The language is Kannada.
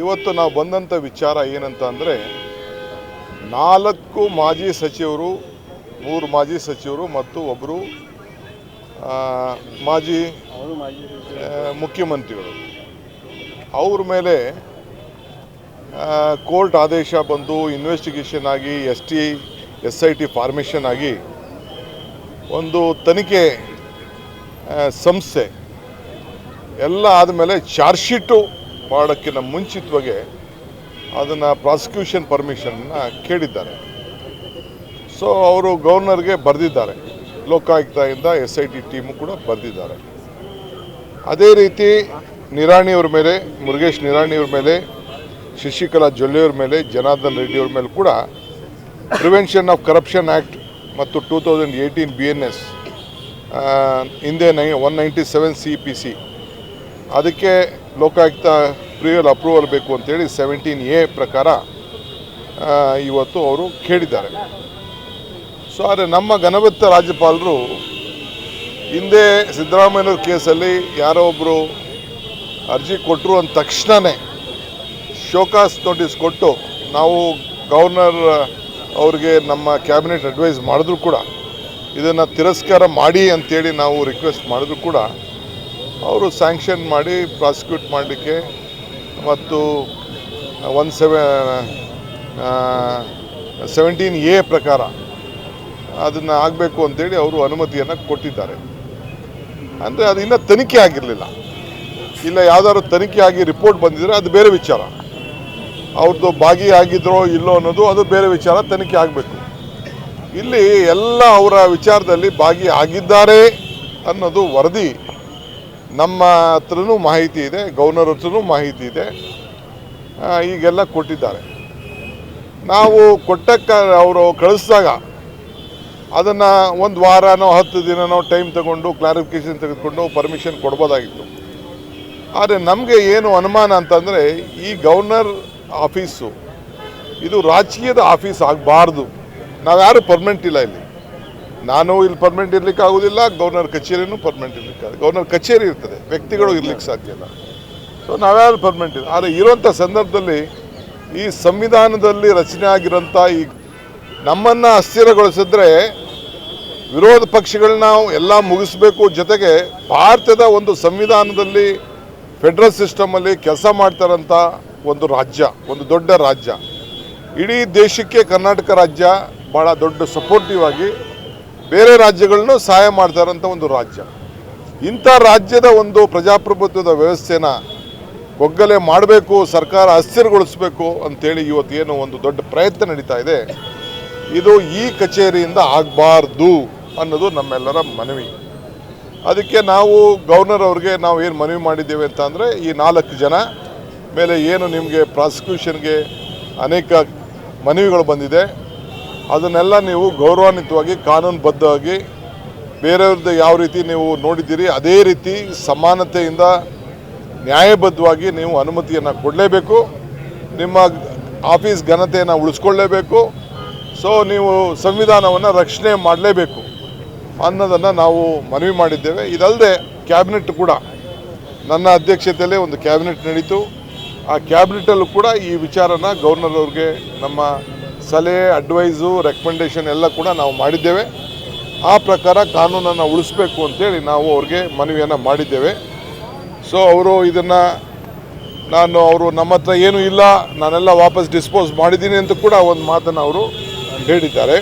ಇವತ್ತು ನಾವು ಬಂದಂಥ ವಿಚಾರ ಏನಂತ ಅಂದರೆ ನಾಲ್ಕು ಮಾಜಿ ಸಚಿವರು, ಮೂರು ಮಾಜಿ ಸಚಿವರು ಮತ್ತು ಒಬ್ಬರು ಮಾಜಿ ಮುಖ್ಯಮಂತ್ರಿಗಳು. ಅವ್ರ ಮೇಲೆ ಕೋರ್ಟ್ ಆದೇಶ ಬಂದು ಇನ್ವೆಸ್ಟಿಗೇಷನ್ ಆಗಿ, S T, S I T formation ಆಗಿ ಒಂದು ತನಿಖೆ ಸಂಸ್ಥೆ ಎಲ್ಲ ಆದಮೇಲೆ ಚಾರ್ಜ್ ಶೀಟು ಮಾಡೋಕ್ಕಿಂತ ಮುಂಚಿತವಾಗಿ ಅದನ್ನು ಪ್ರಾಸಿಕ್ಯೂಷನ್ ಪರ್ಮಿಷನ್ನ ಕೇಳಿದ್ದಾರೆ. ಸೊ ಅವರು ಗವರ್ನರ್ಗೆ ಬರೆದಿದ್ದಾರೆ. ಲೋಕಾಯುಕ್ತದಿಂದ ಎಸ್ ಐ ಟಿ ಟೀಮು ಕೂಡ ಬರೆದಿದ್ದಾರೆ. ಅದೇ ರೀತಿ ನಿರಾಣಿಯವ್ರ ಮೇಲೆ, ಮುರುಗೇಶ್ ನಿರಾಣಿಯವ್ರ ಮೇಲೆ, ಶಶಿಕಲಾ ಜೊಲ್ಲೆಯವ್ರ ಮೇಲೆ, ಜನಾರ್ದನ್ ರೆಡ್ಡಿಯವ್ರ ಮೇಲೆ ಕೂಡ ಪ್ರಿವೆನ್ಷನ್ ಆಫ್ ಕರಪ್ಷನ್ ಆ್ಯಕ್ಟ್ ಮತ್ತು two thousand eighteen B N S ಹಿಂದೆ ನೈ one ninety seven C P C ಅದಕ್ಕೆ ಲೋಕಾಯುಕ್ತ ಪ್ರಿಯಲ್ ಅಪ್ರೂವಲ್ ಬೇಕು ಅಂತೇಳಿ ಸೆವೆಂಟೀನ್ ಎ ಪ್ರಕಾರ ಇವತ್ತು ಅವರು ಕೇಳಿದ್ದಾರೆ. ಸೊ ಆದರೆ ನಮ್ಮ ಘನವೆತ್ತ ರಾಜ್ಯಪಾಲರು, ಹಿಂದೆ ಸಿದ್ದರಾಮಯ್ಯವ್ರ ಕೇಸಲ್ಲಿ ಯಾರೋ ಒಬ್ಬರು ಅರ್ಜಿ ಕೊಟ್ಟರು ಅಂದ ತಕ್ಷಣವೇ ಶೋಕಾಸ್ ನೋಟಿಸ್ ಕೊಟ್ಟು ನಾವು ಗವರ್ನರ್ ಅವ್ರಿಗೆ ನಮ್ಮ ಕ್ಯಾಬಿನೆಟ್ ಅಡ್ವೈಸ್ ಮಾಡಿದ್ರು ಕೂಡ, ಇದನ್ನು ತಿರಸ್ಕಾರ ಮಾಡಿ ಅಂತೇಳಿ ನಾವು ರಿಕ್ವೆಸ್ಟ್ ಮಾಡಿದ್ರು ಕೂಡ ಅವರು ಸ್ಯಾಂಕ್ಷನ್ ಮಾಡಿ ಪ್ರಾಸಿಕ್ಯೂಟ್ ಮಾಡಲಿಕ್ಕೆ ಮತ್ತು ಒನ್ ಸೆವೆ ಸೆವೆಂಟೀನ್ ಎ ಪ್ರಕಾರ ಅದನ್ನು ಆಗಬೇಕು ಅಂತೇಳಿ ಅವರು ಅನುಮತಿಯನ್ನು ಕೊಟ್ಟಿದ್ದಾರೆ. ಅಂದರೆ ಅದು ಇನ್ನೂ ತನಿಖೆ ಆಗಿರಲಿಲ್ಲ. ಇಲ್ಲ ಯಾವ್ದಾದ್ರು ತನಿಖೆ ಆಗಿ ರಿಪೋರ್ಟ್ ಬಂದಿದ್ರೆ ಅದು ಬೇರೆ ವಿಚಾರ. ಅವ್ರದ್ದು ಭಾಗಿಯಾಗಿದ್ರೋ ಇಲ್ಲೋ ಅನ್ನೋದು ಅದು ಬೇರೆ ವಿಚಾರ, ತನಿಖೆ ಆಗಬೇಕು. ಇಲ್ಲಿ ಎಲ್ಲ ಅವರ ವಿಚಾರದಲ್ಲಿ ಭಾಗಿಯಾಗಿದ್ದಾರೆ ಅನ್ನೋದು ವರದಿ. ನಮ್ಮ ಹತ್ರನೂ ಮಾಹಿತಿ ಇದೆ ಗವರ್ನರ್ ಹತ್ರನೂ ಮಾಹಿತಿ ಇದೆ. ಈಗೆಲ್ಲ ಕೊಟ್ಟಿದ್ದಾರೆ. ನಾವು ಕೊಟ್ಟಕ್ಕ ಅವರು ಕಳಿಸಿದಾಗ ಅದನ್ನು ಒಂದು ವಾರನೋ ಹತ್ತು ದಿನನೋ ಟೈಮ್ ತಗೊಂಡು ಕ್ಲಾರಿಫಿಕೇಷನ್ ತೆಗೆದುಕೊಂಡು ಪರ್ಮಿಷನ್ ಕೊಡ್ಬೋದಾಗಿತ್ತು. ಆದರೆ ನಮಗೆ ಏನು ಅನುಮಾನ ಅಂತಂದರೆ ಈ ಗವರ್ನರ್ ಆಫೀಸು, ಇದು ರಾಜಕೀಯದ ಆಫೀಸ್ ಆಗಬಾರ್ದು. ನಾವ್ಯಾರು ಪರ್ಮನೆಂಟ್ ಇಲ್ಲ ಇಲ್ಲಿ. ನಾನು ಇಲ್ಲಿ ಪರ್ಮನೆಂಟ್ ಇರ್ಲಿಕ್ಕೆ ಆಗೋದಿಲ್ಲ ಗವರ್ನರ್ ಕಚೇರಿನೂ ಪರ್ಮನೆಂಟ್ ಇರ್ಲಿಕ್ಕೆ ಗವರ್ನರ್ ಕಚೇರಿ ಇರ್ತದೆ, ವ್ಯಕ್ತಿಗಳು ಇರ್ಲಿಕ್ಕೆ ಸಾಧ್ಯ ಇಲ್ಲ. ಸೊ ನಾವ್ಯಾರು ಪರ್ಮನೆಂಟ್ ಇದೆ ಆದರೆ ಇರುವಂಥ ಸಂದರ್ಭದಲ್ಲಿ ಈ ಸಂವಿಧಾನದಲ್ಲಿ ರಚನೆ ಆಗಿರೋಂಥ ಈ ನಮ್ಮನ್ನು ಅಸ್ಥಿರಗೊಳಿಸಿದ್ರೆ ವಿರೋಧ ಪಕ್ಷಗಳನ್ನ ಎಲ್ಲ ಮುಗಿಸ್ಬೇಕು. ಜೊತೆಗೆ ಭಾರತದ ಒಂದು ಸಂವಿಧಾನದಲ್ಲಿ ಫೆಡ್ರಲ್ ಸಿಸ್ಟಮಲ್ಲಿ ಕೆಲಸ ಮಾಡ್ತಾರಂಥ ಒಂದು ರಾಜ್ಯ, ಒಂದು ದೊಡ್ಡ ರಾಜ್ಯ. ಇಡೀ ದೇಶಕ್ಕೆ ಕರ್ನಾಟಕ ರಾಜ್ಯ ಭಾಳ ದೊಡ್ಡ ಸಪೋರ್ಟಿವ್ ಆಗಿ ಬೇರೆ ರಾಜ್ಯಗಳನ್ನು ಸಹಾಯ ಮಾಡ್ತಾರಂಥ ಒಂದು ರಾಜ್ಯ. ಇಂಥ ರಾಜ್ಯದ ಒಂದು ಪ್ರಜಾಪ್ರಭುತ್ವದ ವ್ಯವಸ್ಥೆನ ಒಗ್ಗಲೆ ಮಾಡಬೇಕು, ಸರ್ಕಾರ ಅಸ್ಥಿರಗೊಳಿಸಬೇಕು ಇವತ್ತು ಏನು ಒಂದು ದೊಡ್ಡ ಪ್ರಯತ್ನ ನಡೀತಾ ಇದೆ. ಇದು ಈ ಕಚೇರಿಯಿಂದ ಆಗಬಾರ್ದು ಅನ್ನೋದು ನಮ್ಮೆಲ್ಲರ ಮನವಿ. ಅದಕ್ಕೆ ನಾವು ಗವರ್ನರ್ ಅವ್ರಿಗೆ ನಾವು ಏನು ಮನವಿ ಮಾಡಿದ್ದೇವೆ ಅಂತ ಅಂದರೆ, ಈ ನಾಲ್ಕು ಜನ ಮೇಲೆ ಏನು ನಿಮಗೆ ಪ್ರಾಸಿಕ್ಯೂಷನ್ಗೆ ಅನೇಕ ಮನವಿಗಳು ಬಂದಿದೆ. ಅದನ್ನೆಲ್ಲ ನೀವು ಗೌರವಾನ್ವಿತವಾಗಿ, ಕಾನೂನುಬದ್ಧವಾಗಿ ಬೇರೆಯವ್ರದ್ದು ಯಾವ ರೀತಿ ನೀವು ನೋಡಿದ್ದೀರಿ, ಅದೇ ರೀತಿ ಸಮಾನತೆಯಿಂದ ನ್ಯಾಯಬದ್ಧವಾಗಿ ನೀವು ಅನುಮತಿಯನ್ನು ಕೊಡಲೇಬೇಕು. ನಿಮ್ಮ ಆಫೀಸ್ ಘನತೆಯನ್ನು ಉಳಿಸ್ಕೊಳ್ಳೇಬೇಕು. ಸೊ ನೀವು ಸಂವಿಧಾನವನ್ನು ರಕ್ಷಣೆ ಮಾಡಲೇಬೇಕು ಅನ್ನೋದನ್ನು ನಾವು ಮನವಿ ಮಾಡಿದ್ದೇವೆ. ಇದಲ್ಲದೆ ಕ್ಯಾಬಿನೆಟ್ ಕೂಡ ನನ್ನ ಅಧ್ಯಕ್ಷತೆಯಲ್ಲೇ ಒಂದು ಕ್ಯಾಬಿನೆಟ್ ನಡೀತು. ಆ ಕ್ಯಾಬಿನೆಟಲ್ಲೂ ಕೂಡ ಈ ವಿಚಾರನ ಗವರ್ನರ್ ಅವ್ರಿಗೆ ನಮ್ಮ ಸಲಹೆ ಅಡ್ವೈಸು ರೆಕಮೆಂಡೇಷನ್ ಎಲ್ಲ ಕೂಡ ನಾವು ಮಾಡಿದ್ದೇವೆ. ಆ ಪ್ರಕಾರ ಕಾನೂನನ್ನು ಉಳಿಸ್ಬೇಕು ಅಂತೇಳಿ ನಾವು ಅವ್ರಿಗೆ ಮನವಿಯನ್ನು ಮಾಡಿದ್ದೇವೆ. ಸೊ ಅವರು ಇದನ್ನು ನಾನು ಅವರು ನಮ್ಮ ಹತ್ರ ಏನೂ ಇಲ್ಲ, ನಾನೆಲ್ಲ ವಾಪಸ್ ಡಿಸ್ಪೋಸ್ ಮಾಡಿದ್ದೀನಿ ಅಂತ ಕೂಡ ಒಂದು ಮಾತನ್ನು ಅವರು ಹೇಳಿದ್ದಾರೆ.